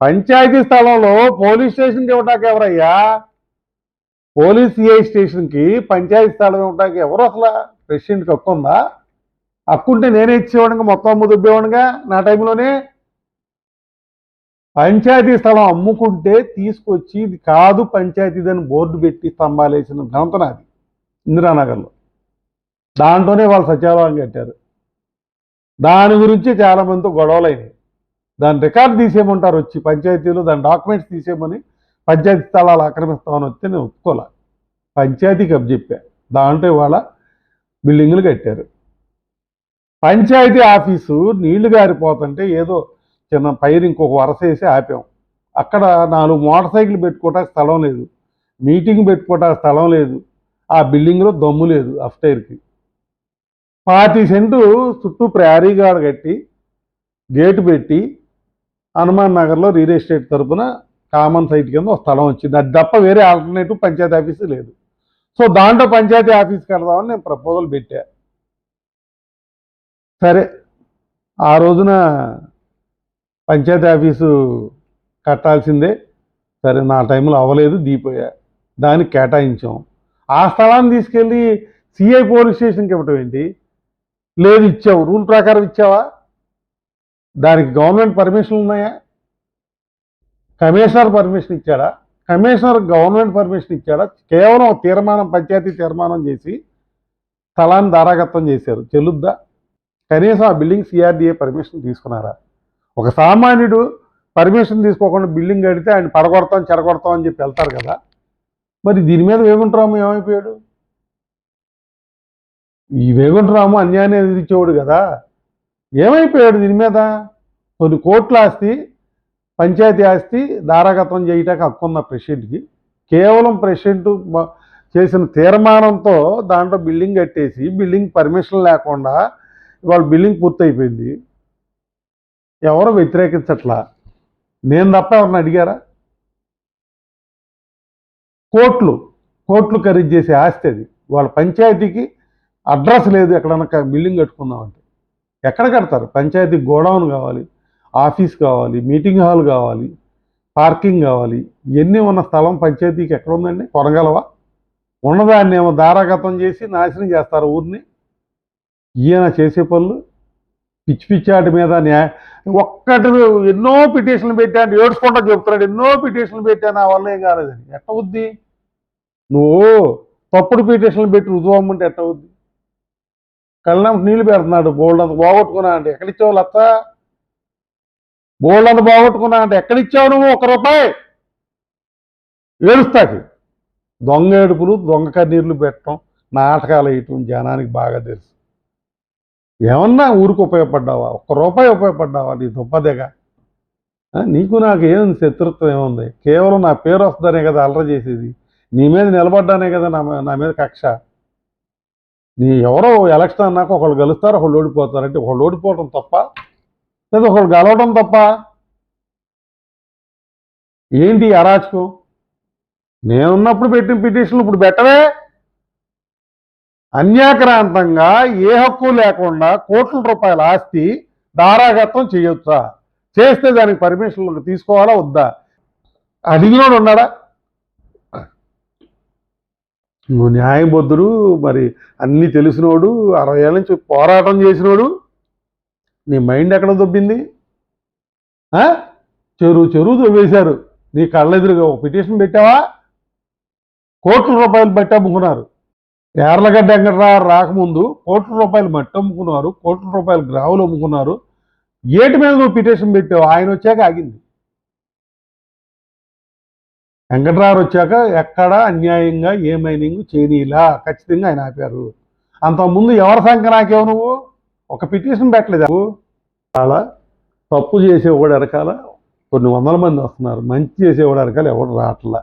పంచాయతీ స్థలంలో పోలీస్ స్టేషన్కి ఇవ్వటానికి ఎవరయ్యా? పోలీస్ సిఐ స్టేషన్కి పంచాయతీ స్థలం ఇవ్వటానికి ఎవరు అసలు ప్రెసిడెంట్కి హక్కు ఉందా హక్కు ఉంటే నేనే ఇచ్చేవాడుగా మొత్తం అమ్ముదిబ్బేవాడుగా నా టైంలోనే. పంచాయతీ స్థలం అమ్ముకుంటే తీసుకొచ్చి ఇది కాదు పంచాయతీదని బోర్డు పెట్టి స్తంభాలేసిన ఘనత నాది ఇందిరానగర్లో. దాంట్లోనే వాళ్ళు సచివాలయం కట్టారు. దాని గురించి చాలా మందితో గొడవలు అయినాయి దాని రికార్డు తీసేయమంటారు వచ్చి పంచాయతీలో దాని డాక్యుమెంట్స్ తీసేయమని పంచాయతీ స్థలాలు ఆక్రమిస్తామని వస్తే నేను ఒప్పుకోలే. పంచాయతీకి అప్పచెప్పా దాంట్లో ఇవాళ బిల్డింగులు కట్టారు. పంచాయతీ ఆఫీసు నీళ్ళు గారిపోతుంటే ఏదో చిన్న పైరు ఇంకొక వరస వేసి ఆపాం. అక్కడ నాలుగు మోటార్ సైకిల్ పెట్టుకోవటానికి స్థలం లేదు. మీటింగ్ పెట్టుకోవటానికి స్థలం లేదు. ఆ బిల్డింగ్లో దమ్ము లేదు అఫ్టైర్కి పాతి సెంటు చుట్టూ ప్రయారీ గార్డ్ కట్టి గేటు పెట్టి హనుమాన్ నగర్లో రియల్ ఎస్టేట్ తరపున కామన్ సైట్ కింద ఒక స్థలం వచ్చింది. అది తప్ప వేరే ఆల్టర్నేటివ్ పంచాయతీ ఆఫీసు లేదు. సో దాంట్లో పంచాయతీ ఆఫీస్ కడదామని నేను ప్రపోజల్ పెట్టా. సరే ఆ రోజున పంచాయతీ ఆఫీసు కట్టాల్సిందే. సరే నా టైంలో అవ్వలేదు దీపోయా దానికి కేటాయించాం. ఆ స్థలాన్ని తీసుకెళ్ళి సిఐ పోలీస్ స్టేషన్కి ఇవ్వటం ఏంటి? లేదు ఇచ్చావు. రూల్ ప్రకారం ఇచ్చావా? దానికి గవర్నమెంట్ పర్మిషన్లు ఉన్నాయా? కమిషనర్ పర్మిషన్ ఇచ్చాడా? కమిషనర్ గవర్నమెంట్ పర్మిషన్ ఇచ్చాడా? కేవలం తీర్మానం పంచాయతీ తీర్మానం చేసి స్థలాన్ని దారాగత్వం చేశారు. చెల్లుద్దా? కనీసం ఆ బిల్డింగ్ సిఆర్డీఏ పర్మిషన్ తీసుకున్నారా? ఒక సామాన్యుడు పర్మిషన్ తీసుకోకుండా బిల్డింగ్ కడితే ఆయన పడగొడతాం చెడగొడతాం అని చెప్పి వెళ్తారు కదా. మరి దీని మీద వేగుంటరాము ఏమైపోయాడు? ఈ వేగుంటరాము అన్యాయాన్ని ఎదిరించేవాడు కదా. ఏమైపోయాడు దీని మీద? కొన్ని కోట్ల ఆస్తి పంచాయతీ ఆస్తి దారాగతం చేయటానికి హక్కున్న ప్రెసిడెంట్కి కేవలం ప్రెసిడెంట్ చేసిన తీర్మానంతో దాంట్లో బిల్డింగ్ కట్టేసి బిల్డింగ్ పర్మిషన్ లేకుండా ఇవాళ బిల్డింగ్ పూర్తయిపోయింది. ఎవరు వ్యతిరేకించట్లా? నేను తప్ప ఎవరిని అడిగారా? కోట్లు కోట్లు ఖరీదు చేసే ఆస్తి అది. వాళ్ళ పంచాయతీకి అడ్రస్ లేదు ఎక్కడన్నా బిల్డింగ్ కట్టుకుందామంటే. ఎక్కడ కడతారు? పంచాయతీ గోడౌన్ కావాలి ఆఫీస్ కావాలి మీటింగ్ హాల్ కావాలి పార్కింగ్ కావాలి. ఇవన్నీ ఉన్న స్థలం పంచాయతీకి ఎక్కడ ఉందండి? కొనగలవా? ఉన్నదాన్ని ఏమో దారాగతం చేసి నాశనం చేస్తారు ఊరిని. ఈయన చేసే పనులు పిచ్చి పిచ్చాటి మీద ఒక్కటి ఎన్నో పిటిషన్లు పెట్టాను ఏడ్చుకుంటా చెప్తున్నాడు. ఎన్నో పిటిషన్లు పెట్టాను ఆ వల్ల ఏం కాలేదని. ఎట్ట అవుద్ది? నువ్వు తప్పుడు పిటిషన్లు పెట్టి రుజువు అమ్మంటే ఎట్ట అవుద్ది? కళ్ళం నీళ్ళు పెడుతున్నాడు. బోల్డ్ అంత పోగొట్టుకున్నా అంటే ఎక్కడిచ్చావు లత్త బోల్డ్ అంత పోగొట్టుకున్నా అంటే ఎక్కడిచ్చావు నువ్వు ఒక రూపాయి? ఏడుస్తాకి. దొంగ ఏడుపులు దొంగ కన్నీర్లు పెట్టడం నాటకాలు వేయటం జనానికి బాగా తెలుసు. ఏమన్నా ఊరికి ఉపయోగపడ్డావా? ఒక్క రూపాయి ఉపయోగపడ్డావా నీ దుప్పదేగా నీకు నాకు ఏం శత్రుత్వం ఏముంది? కేవలం నా పేరు వస్తుందనే కదా అల్లరి చేసేది. నీ మీద నిలబడ్డానే కదా నా నా మీద కక్ష. నీ ఎవరో ఎలక్షన్ అన్నాక ఒకళ్ళు గెలుస్తారు ఒకళ్ళు ఓడిపోతారంటే ఒకళ్ళు ఓడిపోవడం తప్ప లేదా ఒకళ్ళు గెలవడం తప్ప? ఏంటి అరాచకం నేనున్నప్పుడు పెట్టిన పిటిషన్లు ఇప్పుడు బెటరే అన్యాక్రాంతంగా ఏ హక్కు లేకుండా కోట్ల రూపాయల ఆస్తి దారాగత్వం చేయొచ్చా చేస్తే దానికి పర్మిషన్లు తీసుకోవాలా వద్దా? అడిగినోడు ఉన్నాడా? నువ్వు న్యాయబద్ధుడు మరి అన్నీ తెలిసినోడు అరవై ఏళ్ళ నుంచి పోరాటం చేసినోడు నీ మైండ్ ఎక్కడ దొబ్బింది? చెరువు చెరువు దొబ్బేశారు. నీ కళ్ళెదురుగా ఒక పిటిషన్ పెట్టావా? కోట్ల రూపాయలు బట్టి అమ్ముకున్నారు. ఏర్లగడ్డ వెంకటరా రాకముందు కోట్ల రూపాయలు మట్టి అమ్ముకున్నారు కోట్ల రూపాయలు గ్రావులు అమ్ముకున్నారు. గేటు మీద నువ్వు పిటిషన్ పెట్టావు ఆయన వచ్చాక ఆగింది. వెంకటరావు వచ్చాక ఎక్కడ అన్యాయంగా ఏ మైనింగ్ చేయనీలా ఖచ్చితంగా ఆయన ఆపారు. అంతకుముందు ఎవరి సంఖ్య నాకేవు నువ్వు? ఒక పిటిషన్ పెట్టలేదు? అలా తప్పు చేసేవాడు వెనకాల కొన్ని వందల మంది వస్తున్నారు. మంచి చేసేవాడు వెనకాల ఎవడు రావట్లా.